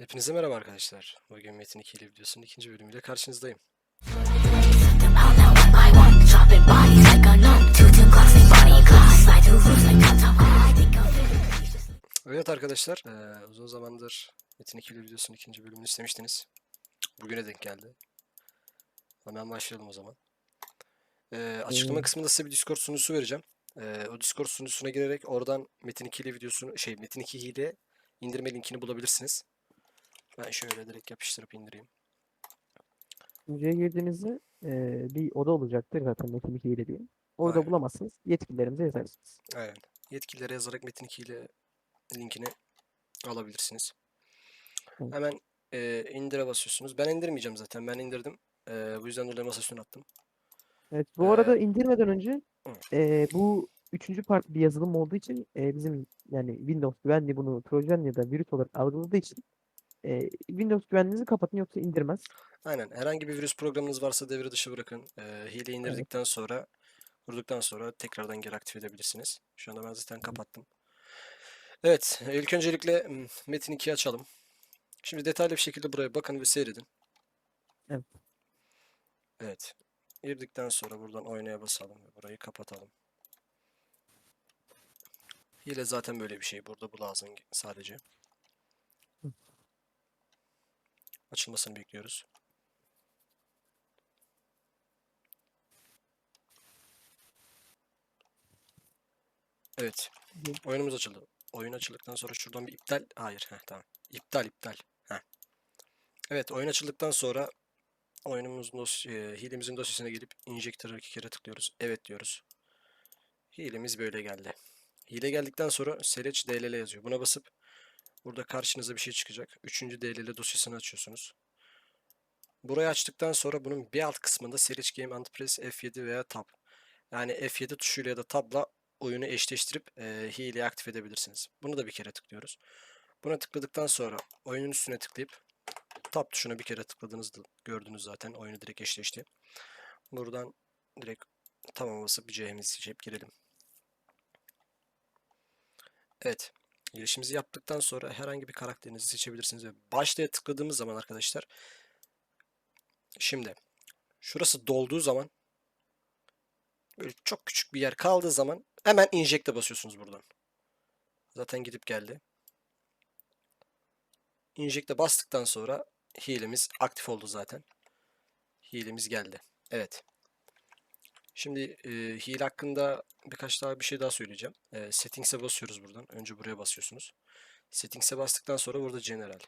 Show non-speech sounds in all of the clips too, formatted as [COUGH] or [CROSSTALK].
Hepinize merhaba arkadaşlar. Bugün Metin 2 ile videosunun ikinci bölümüyle karşınızdayım. Evet arkadaşlar, eee, uzun zamandır Metin 2 ile videosunun ikinci bölümünü istemiştiniz. Bugüne denk geldi. Hemen başlayalım o zaman. Eee, açıklama kısmında size bir Discord sunucusu vereceğim. Eee, o Discord sunucusuna girerek oradan Metin 2 ile videosunu, şey Metin 2 ile indirme linkini bulabilirsiniz. Ben şöyle direkt yapıştırıp indireyim. Sunucuya girdiğinizde eee, bir oda olacaktır zaten Metin 2 ile diye. Orada Aynen. bulamazsınız. Yetkililerimize yazarsınız. Aynen. Yetkililere yazarak Metin 2 ile linkini alabilirsiniz. Hı. Hemen eee, indire basıyorsunuz. Ben indirmeyeceğim zaten. Ben indirdim. Eee, bu yüzden dolayı masa üstüne attım. Evet, bu arada Eee, indirmeden önce hı. eee, bu üçüncü part bir yazılım olduğu için eee, bizim yani Windows güvenliği bunu Trojan ya da virüs olarak algıladığı için eee, Windows güvenliğinizi kapatın yoksa indirmez. Aynen. Herhangi bir virüs programınız varsa devre dışı bırakın. Eee hile Evet. indirdikten sonra kurduktan sonra tekrardan geri aktif edebilirsiniz. Şu anda ben zaten kapattım. Evet. İlk öncelikle Metin 2'yi açalım. Şimdi detaylı bir şekilde buraya bakın ve seyredin. Evet. Evet. Girdikten sonra buradan oynaya basalım ve burayı kapatalım. Hile zaten böyle bir şey. Burada bu lazım sadece. Hı. Açılmasını bekliyoruz. Evet. Oyunumuz açıldı. Oyun açıldıktan sonra şuradan bir iptal. Hayır. Heh, tamam. İptal iptal. Heh. Evet. Oyun açıldıktan sonra oyunumuzun dos e, hilemizin dosyasına gelip injector'a iki kere tıklıyoruz. Evet diyoruz. Hilemiz böyle geldi. Hile geldikten sonra Seleç DLL yazıyor. Buna basıp burada karşınıza bir şey çıkacak. Üçüncü DLL dosyasını açıyorsunuz. Burayı açtıktan sonra bunun bir alt kısmında Seleç Game Antipress F7 veya Tab. Yani F7 tuşuyla ya da Tab'la oyunu eşleştirip e, hileyi aktif edebilirsiniz. Bunu da bir kere tıklıyoruz. Buna tıkladıktan sonra oyunun üstüne tıklayıp Tab tuşuna bir kere tıkladığınızda gördünüz zaten oyunu direkt eşleşti. Buradan direkt tamam basıp CM'si seçip girelim. Evet. Girişimizi yaptıktan sonra herhangi bir karakterinizi seçebilirsiniz ve başlaya tıkladığımız zaman arkadaşlar şimdi şurası dolduğu zaman böyle çok küçük bir yer kaldığı zaman hemen inject'e basıyorsunuz buradan. Zaten gidip geldi. Inject'e bastıktan sonra hilemiz aktif oldu zaten. Hilemiz geldi. Evet. Şimdi e, hile hakkında birkaç daha bir şey daha söyleyeceğim. E, settings'e basıyoruz buradan. Önce buraya basıyorsunuz. Settings'e bastıktan sonra burada general.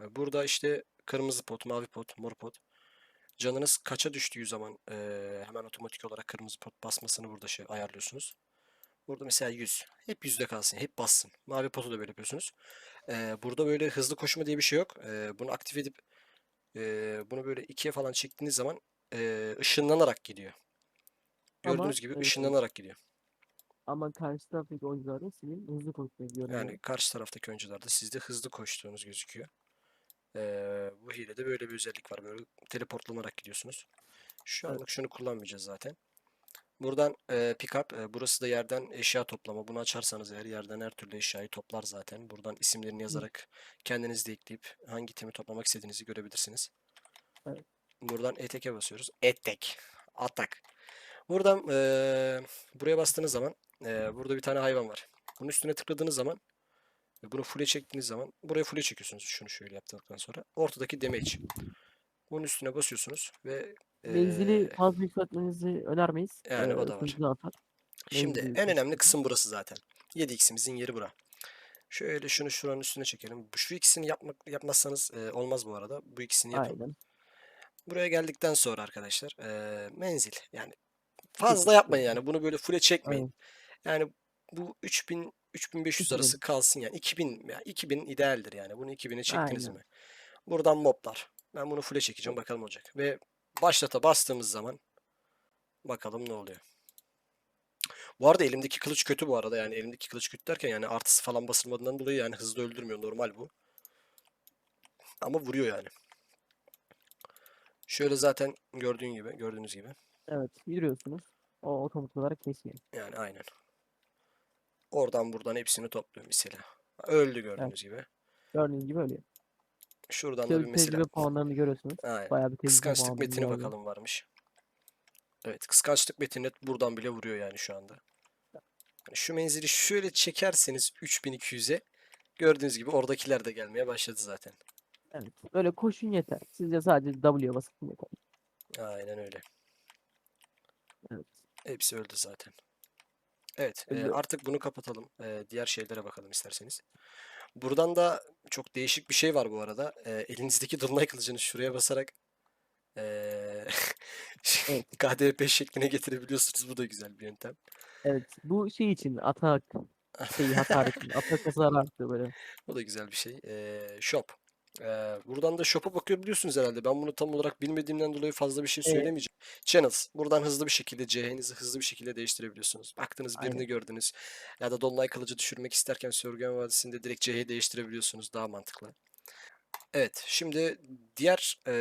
E, burada işte kırmızı pot, mavi pot, mor pot. Canınız kaça düştüğü zaman e, hemen otomatik olarak kırmızı pot basmasını burada şey ayarlıyorsunuz. Burada mesela 100. Hep yüzde kalsın. Hep bassın. Mavi potu da böyle yapıyorsunuz. E, burada böyle hızlı koşma diye bir şey yok. E, bunu aktif edip e, bunu böyle ikiye falan çektiğiniz zaman e, ışınlanarak gidiyor. Ama Gördüğünüz gibi eee, ışınlanarak gidiyor. ama karşı taraftaki oyuncularda senin hızlı koşmayı görüyor. Yani karşı taraftaki oyuncularda sizde hızlı koştuğunuz gözüküyor. Ee, bu hilede böyle bir özellik var. Böyle teleportlanarak gidiyorsunuz. Şu Evet. anlık şunu kullanmayacağız zaten. Buradan e, pick up. e, burası da yerden eşya toplama. Bunu açarsanız eğer yerden her türlü eşyayı toplar zaten. Buradan isimlerini yazarak kendiniz de ekleyip hangi temi toplamak istediğinizi görebilirsiniz. Evet. Buradan etek'e basıyoruz. Etek. Atak. Buradan e, buraya bastığınız zaman e, burada bir tane hayvan var. Bunun üstüne tıkladığınız zaman ve bunu full'e çektiğiniz zaman buraya full'e çekiyorsunuz şunu şöyle yaptıktan sonra. Ortadaki damage. Bunun üstüne basıyorsunuz ve Menzili eee, fazla yükseltmenizi önermeyiz. yani o Eee, da var. atar. Şimdi Menzili en önemli kısım burası zaten. 7x'imizin yeri bura. Şöyle şunu şuranın üstüne çekelim. Şu ikisini yapmak yapmazsanız eee, olmaz bu arada. Bu ikisini yapın. Aynen. Buraya geldikten sonra arkadaşlar eee, menzil yani fazla yapmayın yani bunu böyle full'e çekmeyin. Aynen. Yani bu 3000 3500 2000. arası kalsın yani 2000 ya 2000 idealdir yani. Bunu 2000'e çektiniz Aynen. mi? Buradan moblar. Ben bunu full'e çekeceğim bakalım olacak. Ve başlata bastığımız zaman bakalım ne oluyor. Bu arada elimdeki kılıç kötü bu arada yani elimdeki kılıç kötü derken yani artısı falan basılmadığından dolayı yani hızlı öldürmüyor normal bu. Ama vuruyor yani. Şöyle zaten gördüğün gibi gördüğünüz gibi Evet, yürüyorsunuz. O otomatik olarak kesiyor. yani aynen. Oradan buradan hepsini topluyor mesela. Öldü gördüğünüz gibi. Gördüğünüz gibi öyle. Şuradan da bir bir mesela. tecrübe puanlarını görüyorsunuz. Aynen. Bayağı bir tecrübe Kıskançlık metini var. bakalım varmış. Evet, kıskançlık metini buradan bile vuruyor yani şu anda. Yani şu menzili şöyle çekerseniz 3200'e gördüğünüz gibi oradakiler de gelmeye başladı zaten. Evet. Böyle koşun yeter. Sizce sadece W basın yeter. Aynen öyle. Evet. Hepsi öldü zaten. Evet, e, artık bunu kapatalım. E, diğer şeylere bakalım isterseniz. Buradan da çok değişik bir şey var bu arada. E, elinizdeki dolunay kılıcını şuraya basarak e. [LAUGHS] KDP şekline getirebiliyorsunuz. Bu da güzel bir yöntem. Evet. Bu şey için atak şeyi için. [LAUGHS] Atak hasarı arttı böyle. O da güzel bir şey. E, shop. E, buradan da shop'a bakabiliyorsunuz herhalde. Ben bunu tam olarak bilmediğimden dolayı fazla bir şey Evet. söylemeyeceğim. Channels. Buradan hızlı bir şekilde CH'nizi hızlı bir şekilde değiştirebiliyorsunuz. Baktınız birini Aynen. gördünüz. Ya da Dolunay Kılıcı düşürmek isterken Sörgün Vadisi'nde direkt CH'yi değiştirebiliyorsunuz. Daha mantıklı. Evet, şimdi diğer eee,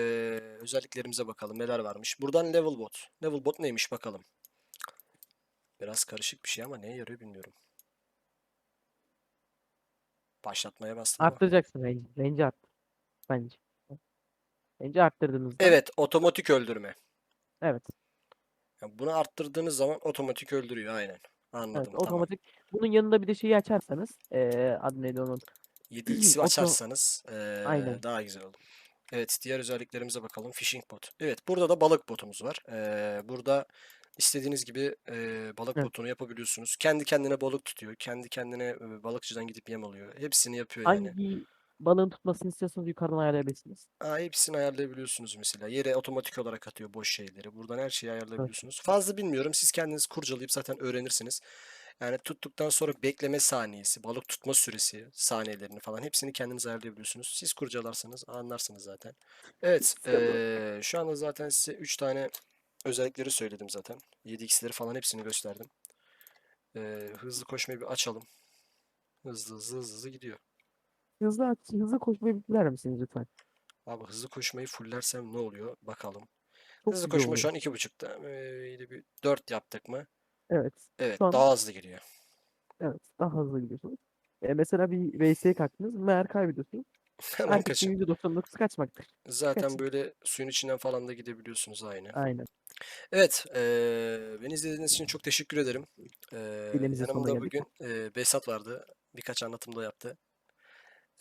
özelliklerimize bakalım. Neler varmış? Buradan level bot. Level bot neymiş bakalım. Biraz karışık bir şey ama neye yarıyor bilmiyorum. Başlatmaya bastım ama. Arttıracaksın range. Range. Bence. Range arttırdığınızda. Evet, otomatik öldürme. Evet. Yani bunu arttırdığınız zaman otomatik öldürüyor aynen. Evet. Anladım. Tamam. Otomatik. Bunun yanında bir de şeyi açarsanız. Eee adı neydi onun? 7x'i [CLEARS THROAT] Oto- açarsanız eee, Aynen. daha güzel olur. Evet, diğer özelliklerimize bakalım. Fishing bot. Evet, burada da balık botumuz var. Eee, burada istediğiniz gibi eee, balık Evet. botunu yapabiliyorsunuz. Kendi kendine balık tutuyor. Kendi kendine e, balıkçıdan gidip yem alıyor. Hepsini yapıyor yani. Hangi balığın tutmasını istiyorsanız yukarıdan ayarlayabilirsiniz. Aa, hepsini ayarlayabiliyorsunuz mesela. Yere otomatik olarak atıyor boş şeyleri. Buradan her şeyi ayarlayabiliyorsunuz. Fazla bilmiyorum. Siz kendiniz kurcalayıp zaten öğrenirsiniz. Yani tuttuktan sonra bekleme saniyesi, balık tutma süresi, saniyelerini falan hepsini kendiniz ayarlayabiliyorsunuz. Siz kurcalarsanız anlarsınız zaten. Evet, eee, şu anda zaten size 3 tane özellikleri söyledim zaten. 7x'leri falan hepsini gösterdim. Eee, hızlı koşmayı bir açalım. Hızlı hızlı hızlı hızlı gidiyor. Hızlı hızlı koşmayı bitirir misiniz lütfen? Abi hızlı koşmayı fullersem ne oluyor? Bakalım. Çok Hızlı koşma şu an iki buçukta. Ee, bir 4 yaptık mı? Evet. Evet Şu an- daha hızlı giriyor. Evet. Daha hızlı gidiyorsunuz. E, mesela bir VS'ye kalktınız. Meğer kaybediyorsunuz. [LAUGHS] Hemen kaçın. %99 kaçmaktır. Zaten kaçın. böyle suyun içinden falan da gidebiliyorsunuz aynı. Aynen. Evet, eee beni izlediğiniz için çok teşekkür ederim. Eee, Dilimizin sonuna yanımda geldik. bugün eee Behzat vardı. Birkaç anlatımda yaptı.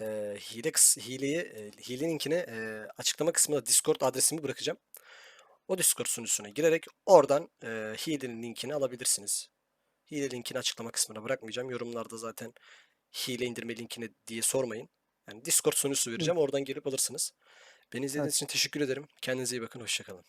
Eee hile hileyi eee, hile linkini eee, açıklama kısmına Discord adresimi bırakacağım. O Discord sunucusuna girerek oradan eee hilenin linkini alabilirsiniz. Hile linkini açıklama kısmına bırakmayacağım. Yorumlarda zaten hile indirme linkini diye sormayın. Yani Discord sunucusu vereceğim. Oradan gelip alırsınız. Beni izlediğiniz için teşekkür ederim. Kendinize iyi bakın. Hoşça kalın.